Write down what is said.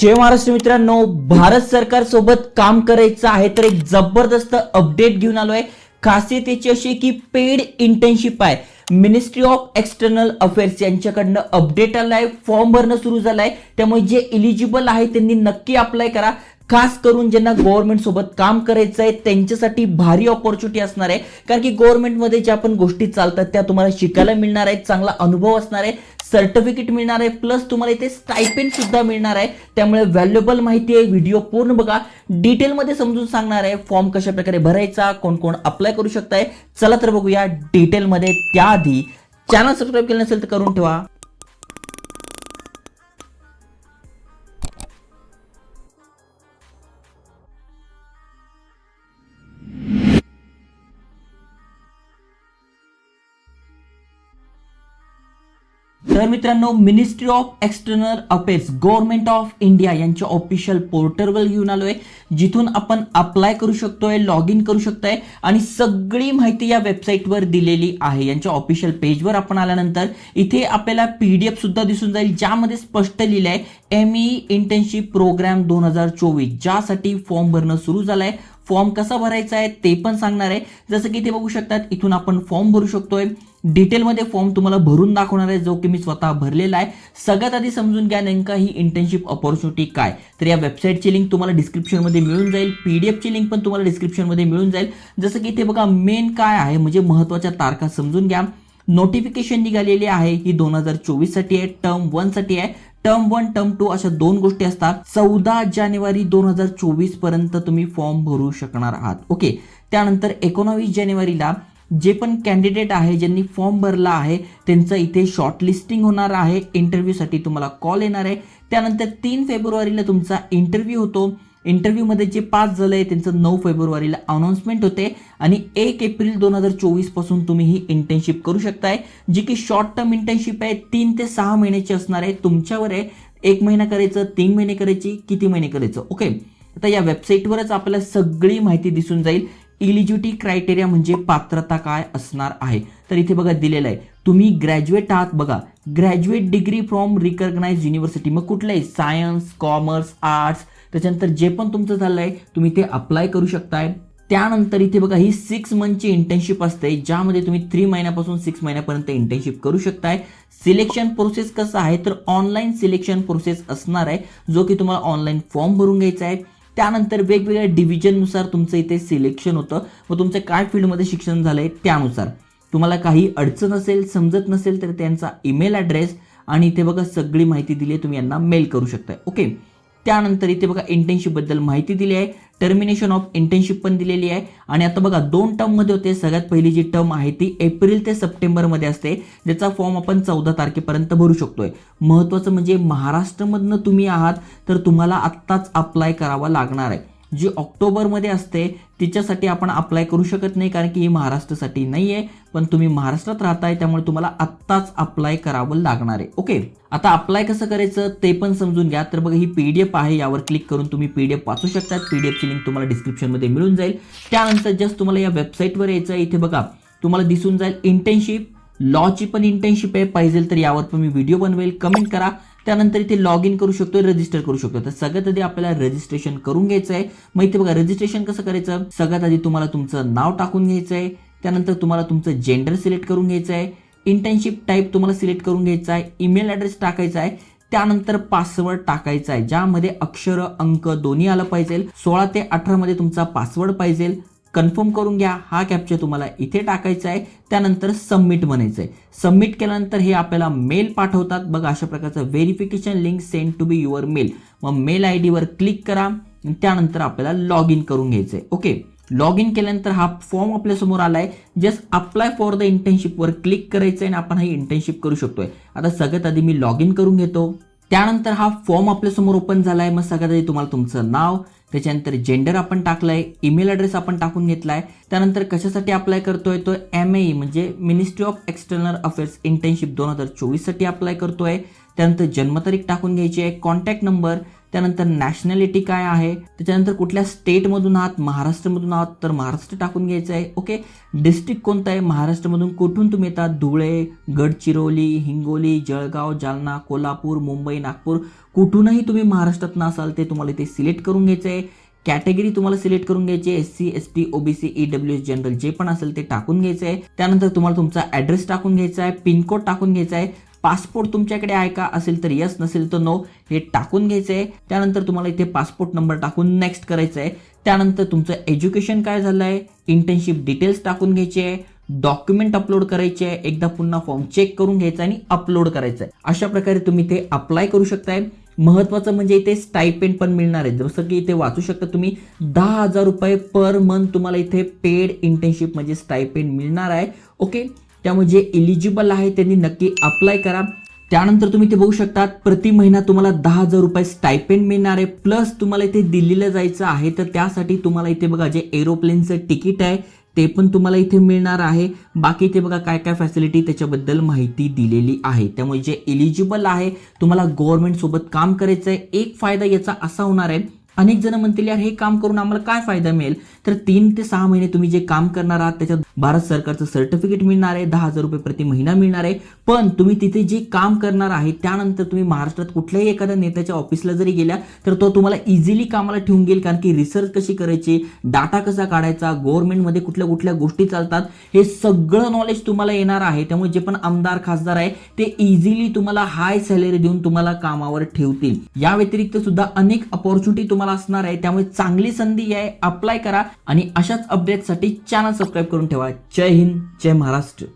जय महाराष्ट्र मित्रांनो भारत सरकार सोबत काम करायचं आहे तर एक जबरदस्त अपडेट घेऊन आलोय. खासियत याची अशी की पेड इंटर्नशिप आहे. मिनिस्ट्री ऑफ एक्सटर्नल अफेअर्स यांच्याकडनं अपडेट आलाय फॉर्म भरणं सुरू झालाय. त्यामुळे जे इलिजिबल आहे त्यांनी नक्की अप्लाय करा. खास करून ज्यांना गव्हर्नमेंट सोबत काम करायचं आहे त्यांच्यासाठी भारी ऑपॉर्च्युनिटी असणार आहे. कारण की गव्हर्नमेंटमध्ये ज्या पण गोष्टी चालतात त्या तुम्हाला शिकायला मिळणार आहेत चांगला अनुभव असणार आहे. सर्टिफिकेट मिळणार आहे प्लस तुम्हाला इथे स्टायपेंड सुद्धा मिळणार आहे. त्यामुळे व्हॅल्युएबल माहिती आहे व्हिडिओ पूर्ण बघा. डिटेलमध्ये समजून सांगणार आहे फॉर्म कशा प्रकारे भरायचा कोण कोण अप्लाय करू शकताय. चला तर बघूया डिटेलमध्ये त्याआधी चॅनल सबस्क्राईब केलं नसेल तर करून ठेवा. तर मित्रांनो ministry of external affairs government of India यांच्या ऑफिशियल पोर्टलवर घेऊन आलोय जिथून आपण अप्लाय करू शकतोय लॉग इन करू शकतोय आणि सगळी माहिती या वेबसाईटवर दिलेली आहे. यांच्या ऑफिशियल पेजवर आपण आल्यानंतर इथे आपल्याला पीडीएफ सुद्धा दिसून जाईल ज्यामध्ये स्पष्ट लिहिलं आहे एम ई इंटर्नशिप प्रोग्राम दोन हजार चोवीस ज्यासाठी फॉर्म भरणं सुरू झालंय. फॉर्म कसा भरायचा आहे ते पण सांगणार आहे. जसं की इथे बघू शकतात इथून आपण फॉर्म भरू शकतोय. डिटेलमध्ये फॉर्म तुम्हाला भरून दाखवणार आहे जो की मी स्वतः भरलेला आहे. सगळ्यात आधी समजून घ्या नेमका ही इंटर्नशिप ऑपॉर्च्युनिटी काय. तर या वेबसाईटची लिंक तुम्हाला डिस्क्रिप्शनमध्ये मिळून जाईल. पी डी एफची लिंक पण तुम्हाला डिस्क्रिप्शनमध्ये मिळून जाईल. जसं की इथे बघा मेन काय आहे म्हणजे महत्त्वाच्या तारखा समजून घ्या. नोटिफिकेशन निघालेली आहे ही दोन हजार चोवीससाठी आहे टर्म वनसाठी आहे. टर्म वन टर्म टू अशा दोन गोष्टी असतात. चौदा जानेवारी दोन हजार चोवीसपर्यंत तुम्ही फॉर्म भरू शकणार आहात. ओके त्यानंतर एकोणावीस जानेवारीला जे पण कॅन्डिडेट आहे ज्यांनी फॉर्म भरला आहे त्यांचं इथे शॉर्टलिस्टिंग होणार आहे. इंटरव्ह्यूसाठी तुम्हाला कॉल येणार आहे. त्यानंतर तीन फेब्रुवारीला तुमचा इंटरव्ह्यू होतो. इंटरव्ह्यूमध्ये जे पास झालं आहे त्यांचं नऊ फेब्रुवारीला अनाउन्समेंट होते आणि एक एप्रिल दोन हजार चोवीसपासून तुम्ही ही इंटर्नशिप करू शकताय. जी की शॉर्ट टर्म इंटर्नशिप आहे तीन ते सहा महिन्याची असणार आहे. तुमच्यावर आहे. एक महिना करायचं तीन महिने करायची किती महिने करायचं? ओके आता या वेबसाईटवरच आपल्याला सगळी माहिती दिसून जाईल. इलिजिबिलिटी क्रायटेरिया म्हणजे पात्रता काय असणार आहे? तर इथे बघा दिलेलं आहे. तुम्ही ग्रॅज्युएट आहात बघा. Graduate degree from recognize university मग कुठलंही सायन्स कॉमर्स आर्ट्स त्याच्यानंतर जे पण तुमचं झालं आहे तुम्ही ते अप्लाय करू शकताय. त्यानंतर इथे बघा ही सिक्स मंथची इंटर्नशिप असते ज्यामध्ये तुम्ही थ्री महिन्यापासून सिक्स महिन्यापर्यंत इंटर्नशिप करू शकताय. सिलेक्शन प्रोसेस कसं आहे? तर ऑनलाईन सिलेक्शन प्रोसेस असणार आहे जो की तुम्हाला ऑनलाईन फॉर्म भरून घ्यायचा आहे. त्यानंतर वेगवेगळ्या डिव्हिजननुसार तुमचं इथे सिलेक्शन होतं. व तुमचं काय फील्डमध्ये शिक्षण झालंय त्यानुसार. तुम्हाला काही अडचण असेल समजत नसेल तर त्यांचा ईमेल ॲड्रेस आणि इथे बघा सगळी माहिती दिली आहे तुम्ही यांना मेल करू शकताय. ओके त्यानंतर इथे बघा इंटर्नशिपबद्दल माहिती दिली आहे. टर्मिनेशन ऑफ इंटर्नशिप पण दिलेली आहे. आणि आता बघा दोन टर्ममध्ये होते. सगळ्यात पहिली जी टर्म आहे ती एप्रिल ते सप्टेंबरमध्ये असते. ज्याचा फॉर्म आपण चौदा तारखेपर्यंत भरू शकतोय. महत्त्वाचं म्हणजे महाराष्ट्रामधनं तुम्ही आहात तर तुम्हाला आत्ताच अप्लाय करावा लागणार आहे. जी ऑक्टोबरमध्ये असते तिच्यासाठी आपण अप्लाय करू शकत नाही कारण की ही महाराष्ट्रासाठी नाही आहे पण तुम्ही महाराष्ट्रात राहताय त्यामुळे तुम्हाला आत्ताच अप्लाय करावं लागणार आहे. ओके आता अप्लाय कसं करायचं ते पण समजून घ्या. तर बघा ही पी डी एफ आहे यावर क्लिक करून तुम्ही पी डी एफ वाचू शकतात. एफची लिंक तुम्हाला डिस्क्रिप्शनमध्ये मिळून जाईल. त्यानंतर जस्ट तुम्हाला या वेबसाईटवर यायचं आहे. इथे बघा तुम्हाला दिसून जाईल इंटर्नशिप लॉची पण इंटर्नशिप आहे. पाहिजे तर यावर पण मी व्हिडिओ बनवेल. कमेंट करा. त्यानंतर इथे लॉग इन करू शकतो रजिस्टर करू शकतो तर सगळ्यात आधी आपल्याला रजिस्ट्रेशन करून घ्यायचं आहे मग इथे बघा रजिस्ट्रेशन कसं करायचं? सगळ्यात आधी तुम्हाला तुमचं नाव टाकून घ्यायचं आहे त्यानंतर तुम्हाला तुमचं जेंडर सिलेक्ट करून घ्यायचं आहे इंटर्नशिप टाईप तुम्हाला सिलेक्ट करून घ्यायचा आहे ईमेल ॲड्रेस टाकायचा आहे त्यानंतर पासवर्ड टाकायचा आहे ज्यामध्ये अक्षर अंक दोन्ही आलं पाहिजे. सोळा ते अठरा मध्ये तुमचा पासवर्ड पाहिजे. कन्फर्म करून घ्या. हा कॅप्चर तुम्हाला इथे टाकायचा आहे. त्यानंतर सबमिट म्हणायचं आहे सबमिट केल्यानंतर हे आपल्याला मेल पाठवतात. बघा अशा प्रकारचं verification link send to be your mail मग मेल आय डीवर क्लिक करा. त्यानंतर आपल्याला लॉग इन करून घ्यायचं आहे ओके लॉग इन केल्यानंतर हा फॉर्म आपल्यासमोर आला आहे जस्ट अप्लाय फॉर द इंटर्नशिपवर क्लिक करायचं आहे आणि आपण ही इंटर्नशिप करू शकतोय. आता सगळ्यात आधी मी लॉग इन करून घेतो. त्यानंतर हा फॉर्म आपल्यासमोर ओपन झाला आहे मग सगळ्यात आधी तुम्हाला तुमचं नाव त्याच्यानंतर जेंडर आपण टाकलंय ईमेल ॲड्रेस आपण टाकून घेतलाय. त्यानंतर कशासाठी अप्लाय करतोय तो? एम ए म्हणजे ministry of external affairs internship दोन हजार चोवीससाठी अप्लाय करतोय. त्यानंतर जन्मतारीख टाकून घ्यायची आहे. कॉन्टॅक्ट नंबर त्यानंतर नॅशनॅलिटी काय आहे? त्याच्यानंतर कुठल्या स्टेटमधून आहात? महाराष्ट्रामधून आहात? तर महाराष्ट्र टाकून घ्यायचं आहे. ओके डिस्ट्रिक्ट कोणतं आहे? महाराष्ट्रामधून कुठून तुम्ही येतात? धुळे गडचिरोली हिंगोली जळगाव जालना कोल्हापूर मुंबई नागपूर. कुठूनही तुम्ही महाराष्ट्रातनं असाल ते तुम्हाला इथे सिलेक्ट करून घ्यायचं आहे. कॅटेगरी तुम्हाला सिलेक्ट करून घ्यायची S C S T OBC E W S general जे पण असेल ते टाकून घ्यायचं आहे. त्यानंतर तुम्हाला तुमचा ॲड्रेस टाकून घ्यायचा आहे. पिनकोड टाकून घ्यायचा आहे. पासपोर्ट तुमच्याकडे आहे का? असेल तर यस नसेल तर नो हे टाकून घ्यायचं आहे त्यानंतर तुम्हाला इथे पासपोर्ट नंबर टाकून नेक्स्ट करायचं आहे त्यानंतर तुमचं एज्युकेशन काय झालं आहे इंटर्नशिप डिटेल्स टाकून घ्यायचे आहे डॉक्युमेंट अपलोड करायचे आहे एकदा पुन्हा फॉर्म चेक करून घ्यायचा आणि अपलोड करायचं आहे अशा प्रकारे तुम्ही ते अप्लाय करू शकताय. महत्वाचं म्हणजे इथे स्टायपेंड पण मिळणार आहे. जसं की इथे वाचू शकता तुम्ही. दहा हजार रुपये पर मंथ तुम्हाला इथे पेड इंटर्नशिप म्हणजे स्टायपेंड मिळणार आहे. ओके त्यामुळे जे एलिजिबल आहे त्यांनी नक्की अप्लाय करा. त्यानंतर तुम्ही ते बघू शकता प्रति महिना तुम्हाला दहा हजार रुपये स्टायपेंड मिळणार आहे. प्लस तुम्हाला इथे दिल्लीला जायचं आहे तर त्यासाठी तुम्हाला इथे बघा जे एरोप्लेनचं तिकीट आहे ते पण तुम्हाला इथे मिळणार आहे. बाकी ते बघा काय काय फॅसिलिटी त्याच्याबद्दल माहिती दिलेली आहे. त्यामुळे जे एलिजिबल आहे तुम्हाला गव्हर्नमेंट सोबत काम करायचं आहे एक फायदा याचा असा होणार आहे अनेक जण म्हणतील यार हे काम करून आम्हाला काय फायदा मिळेल? तर तीन ते सहा महिने तुम्ही जे काम करणार आहात त्याच्यात भारत सरकारचं सर्टिफिकेट मिळणार आहे दहा हजार रुपये प्रति महिना मिळणार आहे. पण तुम्ही तिथे जे काम करणार आहे त्यानंतर तुम्ही महाराष्ट्रात कुठल्याही एखाद्या नेत्याच्या ऑफिसला जरी गेल्या तर तो तुम्हाला इझिली कामाला ठेवून घेईल कारण की रिसर्च कशी करायची डाटा कसा काढायचा गव्हर्नमेंटमध्ये कुठल्या कुठल्या गोष्टी चालतात हे सगळं नॉलेज तुम्हाला येणार आहे. त्यामुळे जे पण आमदार खासदार आहे ते इझिली तुम्हाला हाय सॅलरी देऊन तुम्हाला कामावर ठेवतील. या व्यतिरिक्त सुद्धा अनेक अपॉर्च्युनिटी तुम्हाला असणार आहे त्यामुळे चांगली संधी आहे अप्लाय करा आणि अशाच अपडेटसाठी चॅनल सबस्क्राईब करून ठेवा. जय हिंद जय महाराष्ट्र.